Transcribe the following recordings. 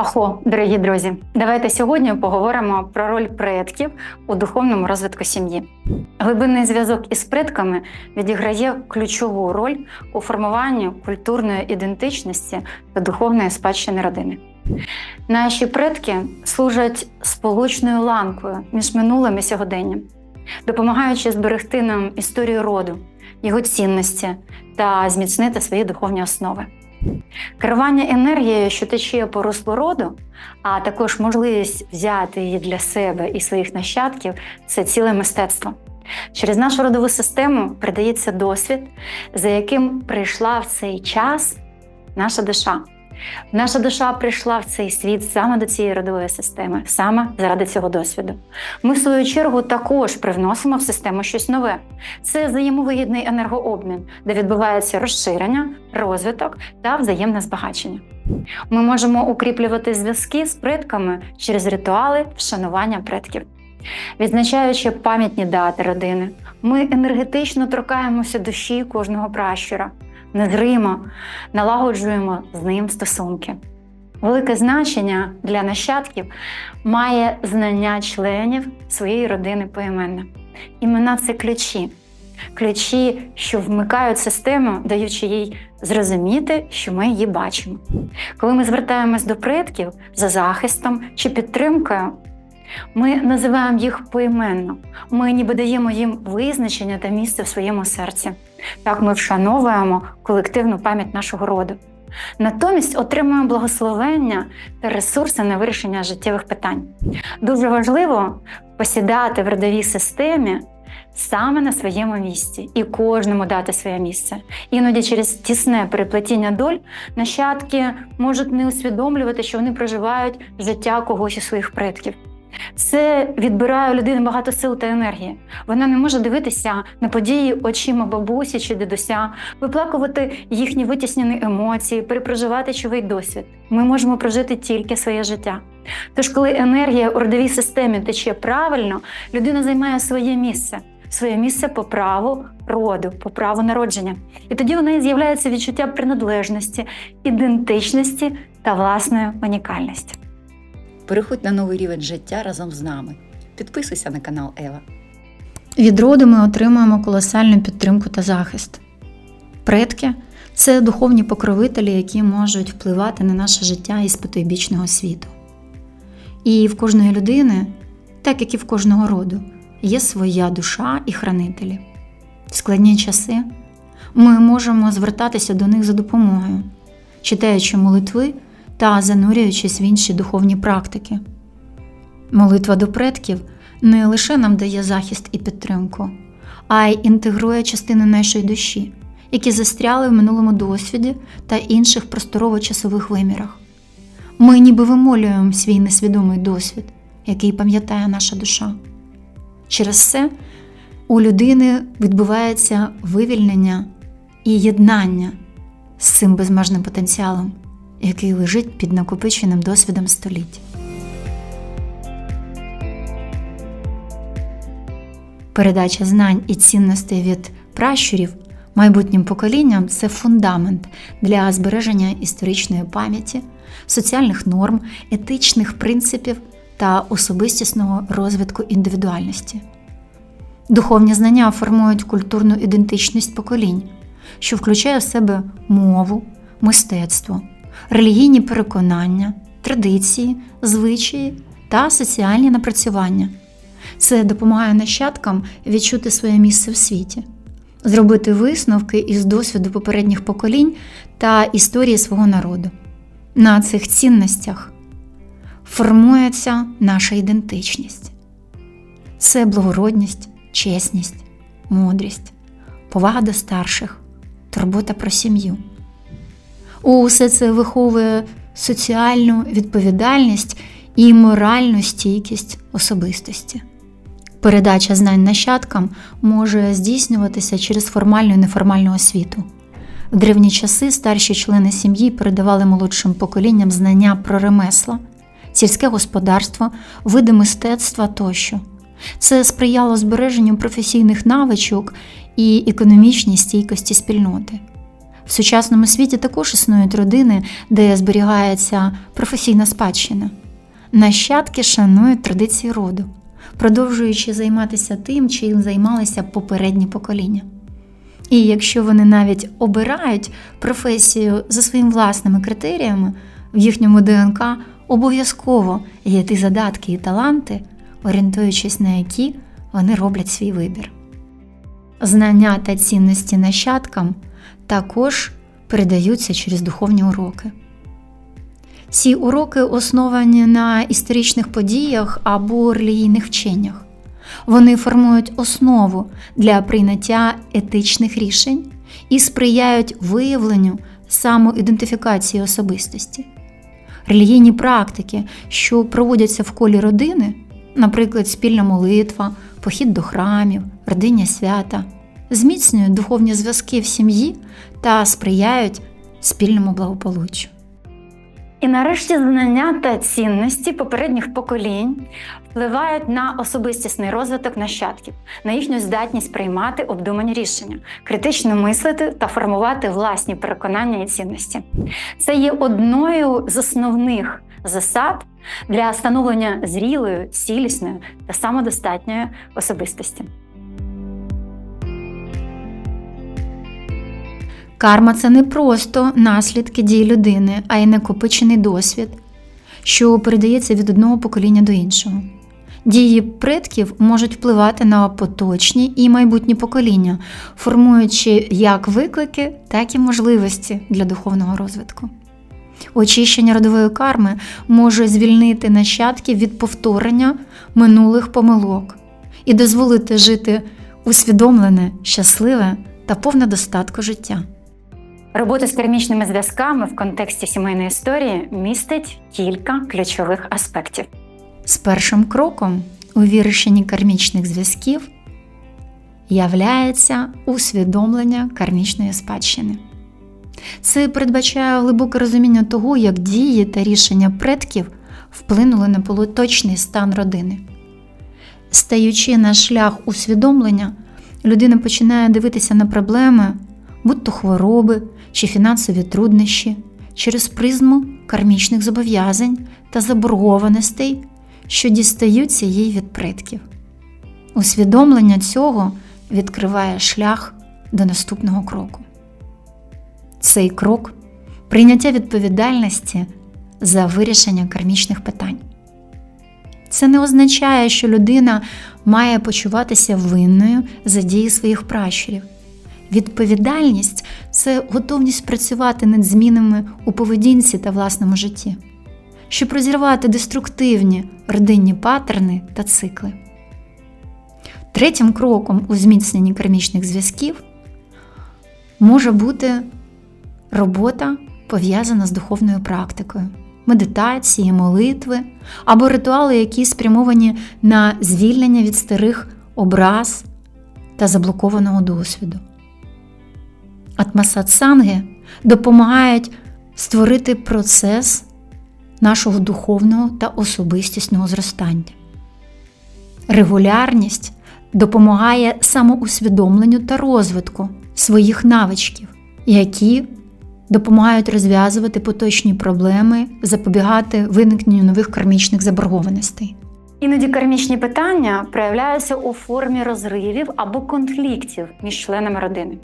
Ахо, дорогі друзі, давайте сьогодні поговоримо про роль предків у духовному розвитку сім'ї. Глибинний зв'язок із предками відіграє ключову роль у формуванні культурної ідентичності та духовної спадщини родини. Наші предки служать сполучною ланкою між минулим і сьогоденням, допомагаючи зберегти нам історію роду, його цінності та зміцнити свої духовні основи. Керування енергією, що тече по руслу роду, а також можливість взяти її для себе і своїх нащадків це ціле мистецтво. Через нашу родову систему передається досвід, за яким прийшла в цей час наша душа. Наша душа прийшла в цей світ саме до цієї родової системи, саме заради цього досвіду. Ми, в свою чергу, також привносимо в систему щось нове. Це взаємовигідний енергообмін, де відбувається розширення, розвиток та взаємне збагачення. Ми можемо укріплювати зв'язки з предками через ритуали вшанування предків. Відзначаючи пам'ятні дати родини, ми енергетично торкаємося душі кожного пращура, незримо налагоджуємо з ним стосунки. Велике значення для нащадків має знання членів своєї родини поіменно. Імена це ключі, ключі, що вмикають систему, даючи їй зрозуміти, що ми її бачимо. Коли ми звертаємось до предків за захистом чи підтримкою, ми називаємо їх поіменно. Ми ніби даємо їм визначення та місце в своєму серці. Так ми вшановуємо колективну пам'ять нашого роду. Натомість отримуємо благословення та ресурси на вирішення життєвих питань. Дуже важливо посідати в родовій системі саме на своєму місці і кожному дати своє місце. Іноді через тісне переплетіння доль нащадки можуть не усвідомлювати, що вони проживають життя когось із своїх предків. Це відбирає у людини багато сил та енергії. Вона не може дивитися на події очима бабусі чи дідуся, виплакувати їхні витіснені емоції, перепроживати чужий досвід. Ми можемо прожити тільки своє життя. Тож, коли енергія у родовій системі тече правильно, людина займає своє місце, своє місце по праву роду, по праву народження. І тоді в неї з'являється відчуття приналежності, ідентичності та власної унікальності. Переходь на новий рівень життя разом з нами. Підписуйся на канал Ева. Від роду ми отримуємо колосальну підтримку та захист. Предки це духовні покровителі, які можуть впливати на наше життя із потойбічного світу. І в кожної людини, так як і в кожного роду, є своя душа і хранителі. В складні часи ми можемо звертатися до них за допомогою, читаючи молитви та занурюючись в інші духовні практики. Молитва до предків не лише нам дає захист і підтримку, а й інтегрує частини нашої душі, які застряли в минулому досвіді та інших просторово-часових вимірах. Ми ніби вимолюємо свій несвідомий досвід, який пам'ятає наша душа. Через це у людини відбувається вивільнення і єднання з цим безмежним потенціалом, який лежить під накопиченим досвідом століть. Передача знань і цінностей від пращурів майбутнім поколінням це фундамент для збереження історичної пам'яті, соціальних норм, етичних принципів та особистісного розвитку індивідуальності. Духовні знання формують культурну ідентичність поколінь, що включає в себе мову, мистецтво, релігійні переконання, традиції, звичаї та соціальні напрацювання. Це допомагає нащадкам відчути своє місце в світі, зробити висновки із досвіду попередніх поколінь та історії свого народу. На цих цінностях формується наша ідентичність. Це благородність, чесність, мудрість, повага до старших, турбота про сім'ю. Усе це виховує соціальну відповідальність і моральну стійкість особистості. Передача знань нащадкам може здійснюватися через формальну і неформальну освіту. В древні часи старші члени сім'ї передавали молодшим поколінням знання про ремесла, сільське господарство, види мистецтва тощо. Це сприяло збереженню професійних навичок і економічній стійкості спільноти. В сучасному світі також існують родини, де зберігається професійна спадщина. Нащадки шанують традиції роду, продовжуючи займатися тим, чим займалися попередні покоління. І якщо вони навіть обирають професію за своїми власними критеріями, в їхньому ДНК обов'язково є ті задатки і таланти, орієнтуючись на які вони роблять свій вибір. Знання та цінності нащадкам також передаються через духовні уроки. Ці уроки основані на історичних подіях або релігійних вченнях. Вони формують основу для прийняття етичних рішень і сприяють виявленню самоідентифікації особистості. Релігійні практики, що проводяться в колі родини, наприклад, спільна молитва, похід до храмів, родиння свята, зміцнюють духовні зв'язки в сім'ї та сприяють спільному благополуччю. І нарешті знання та цінності попередніх поколінь впливають на особистісний розвиток нащадків, на їхню здатність приймати обдумані рішення, критично мислити та формувати власні переконання і цінності. Це є одною з основних засад для становлення зрілої, цілісної та самодостатньої особистості. Карма це не просто наслідки дій людини, а й накопичений досвід, що передається від одного покоління до іншого. Дії предків можуть впливати на поточні і майбутні покоління, формуючи як виклики, так і можливості для духовного розвитку. Очищення родової карми може звільнити нащадків від повторення минулих помилок і дозволити жити усвідомлене, щасливе та повне достатку життя. Робота з кармічними зв'язками в контексті сімейної історії містить кілька ключових аспектів. З першим кроком у вирішенні кармічних зв'язків являється усвідомлення кармічної спадщини. Це передбачає глибоке розуміння того, як дії та рішення предків вплинули на поточний стан родини. Стаючи на шлях усвідомлення, людина починає дивитися на проблеми, будь то хвороби чи фінансові труднощі, через призму кармічних зобов'язань та заборгованостей, що дістаються їй від предків. Усвідомлення цього відкриває шлях до наступного кроку. Цей крок прийняття відповідальності за вирішення кармічних питань. Це не означає, що людина має почуватися винною за дії своїх пращурів. Відповідальність це готовність працювати над змінами у поведінці та власному житті, щоб розірвати деструктивні родинні паттерни та цикли. Третім кроком у зміцненні кармічних зв'язків може бути робота, пов'язана з духовною практикою, медитації, молитви або ритуали, які спрямовані на звільнення від старих образ та заблокованого досвіду. Атмасатсанги допомагають створити процес нашого духовного та особистісного зростання. Регулярність допомагає самоусвідомленню та розвитку своїх навичків, які допомагають розв'язувати поточні проблеми, запобігати виникненню нових кармічних заборгованостей. Іноді кармічні питання проявляються у формі розривів або конфліктів між членами родини.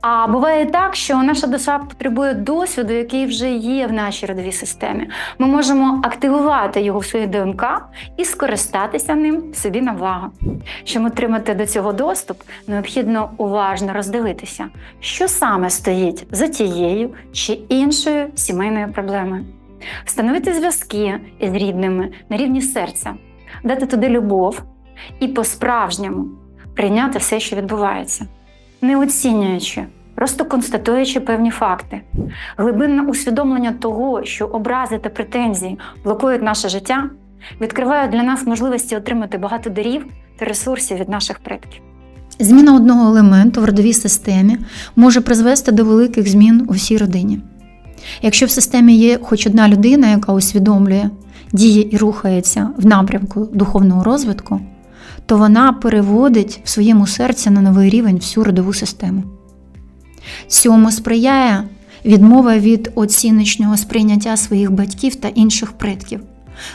А буває так, що наша душа потребує досвіду, який вже є в нашій родовій системі. Ми можемо активувати його в своїй ДНК і скористатися ним собі на благо. Щоб отримати до цього доступ, необхідно уважно роздивитися, що саме стоїть за тією чи іншою сімейною проблемою. Встановити зв'язки із рідними на рівні серця, дати туди любов і по-справжньому прийняти все, що відбувається, не оцінюючи, просто констатуючи певні факти. Глибинне усвідомлення того, що образи та претензії блокують наше життя, відкривають для нас можливості отримати багато дарів та ресурсів від наших предків. Зміна одного елементу в родовій системі може призвести до великих змін у всій родині. Якщо в системі є хоч одна людина, яка усвідомлює, діє і рухається в напрямку духовного розвитку, то вона переводить в своєму серці на новий рівень всю родову систему. Цьому сприяє відмова від оціночного сприйняття своїх батьків та інших предків,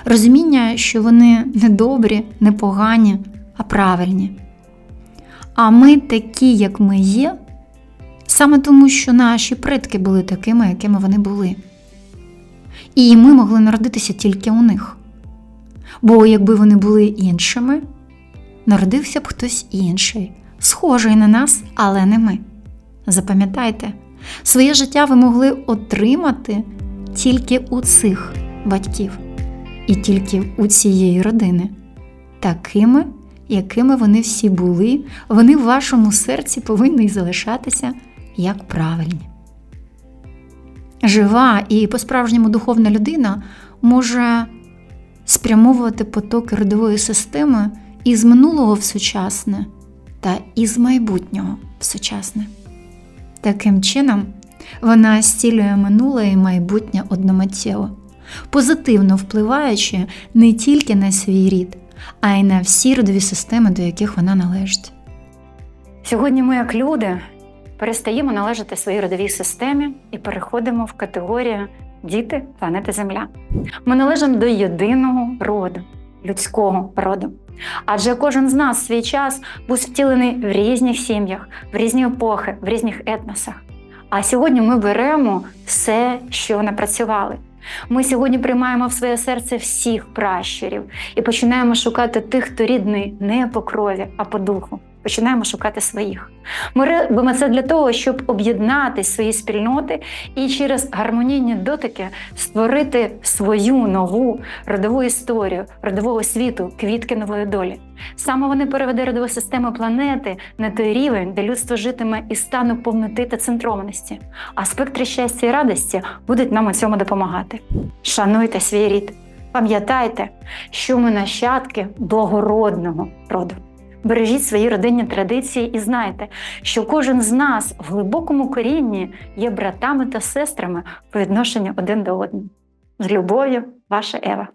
розуміння, що вони не добрі, не погані, а правильні. А ми такі, як ми є, саме тому, що наші предки були такими, якими вони були. І ми могли народитися тільки у них. Бо якби вони були іншими, народився б хтось інший, схожий на нас, але не ми. Запам'ятайте, своє життя ви могли отримати тільки у цих батьків і тільки у цієї родини, такими, якими вони всі були, вони в вашому серці повинні залишатися як правильні. Жива і по-справжньому духовна людина може спрямовувати потоки родової системи із минулого в сучасне та із майбутнього в сучасне. Таким чином, вона зцілює минуле і майбутнє одномиттєво, позитивно впливаючи не тільки на свій рід, а й на всі родові системи, до яких вона належить. Сьогодні ми, як люди, перестаємо належати своїй родовій системі і переходимо в категорію діти планети Земля. Ми належимо до єдиного роду, людського роду. Адже кожен з нас в свій час був втілений в різних сім'ях, в різні епохи, в різних етносах. А сьогодні ми беремо все, що напрацювали. Ми сьогодні приймаємо в своє серце всіх пращурів і починаємо шукати тих, хто рідний не по крові, а по духу. Починаємо шукати своїх. Ми робимо це для того, щоб об'єднати свої спільноти і через гармонійні дотики створити свою нову родову історію, родового світу, квітки нової долі. Саме вони переведе родову систему планети на той рівень, де людство житиме із стану повноти та центрованості. А спектри щастя і радості будуть нам у цьому допомагати. Шануйте свій рід. Пам'ятайте, що ми нащадки благородного роду. Бережіть свої родинні традиції і знайте, що кожен з нас в глибокому корінні є братами та сестрами по відношенню один до одного. З любов'ю, ваша Ева.